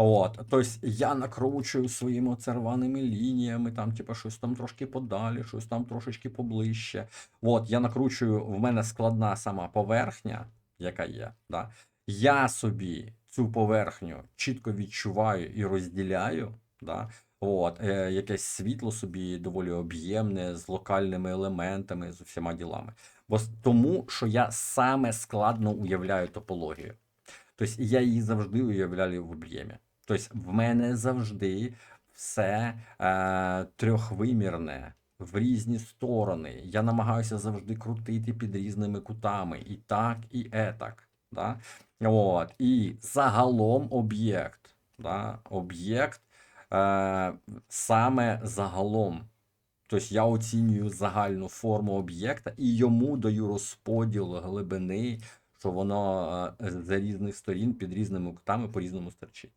От, тобто я накручую своїми оцерваними лініями, там, типу, щось там трошки подалі, щось там трошечки поближче. От, я накручую, в мене складна сама поверхня, яка є. Да? Я собі цю поверхню чітко відчуваю і розділяю. Да? От, е, якесь світло собі доволі об'ємне, з локальними елементами, з усіма ділами. Бо тому, що я саме складно уявляю топологію. Тобто я її завжди уявляю в об'ємі. Тобто в мене завжди все е, трьохвимірне, в різні сторони. Я намагаюся завжди крутити під різними кутами. І так, і етак. Да? От. І загалом об'єкт. Да? Об'єкт е, саме загалом. Тобто я оцінюю загальну форму об'єкта і йому даю розподіл глибини, що воно е, з різних сторін під різними кутами по-різному стерчить.